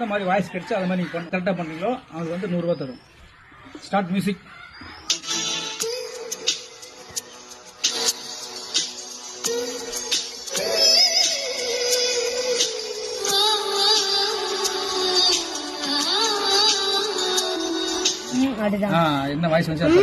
எந்த மாதிரி வாய்ஸ் கிடைச்சோ அது மாதிரி நீங்கள் கரெக்டாக பண்ணீங்களோ அவங்களுக்கு வந்து நூறுரூவா தரும் ஸ்டார்ட் மியூசிக் என்ன வாய்ஸ் வந்து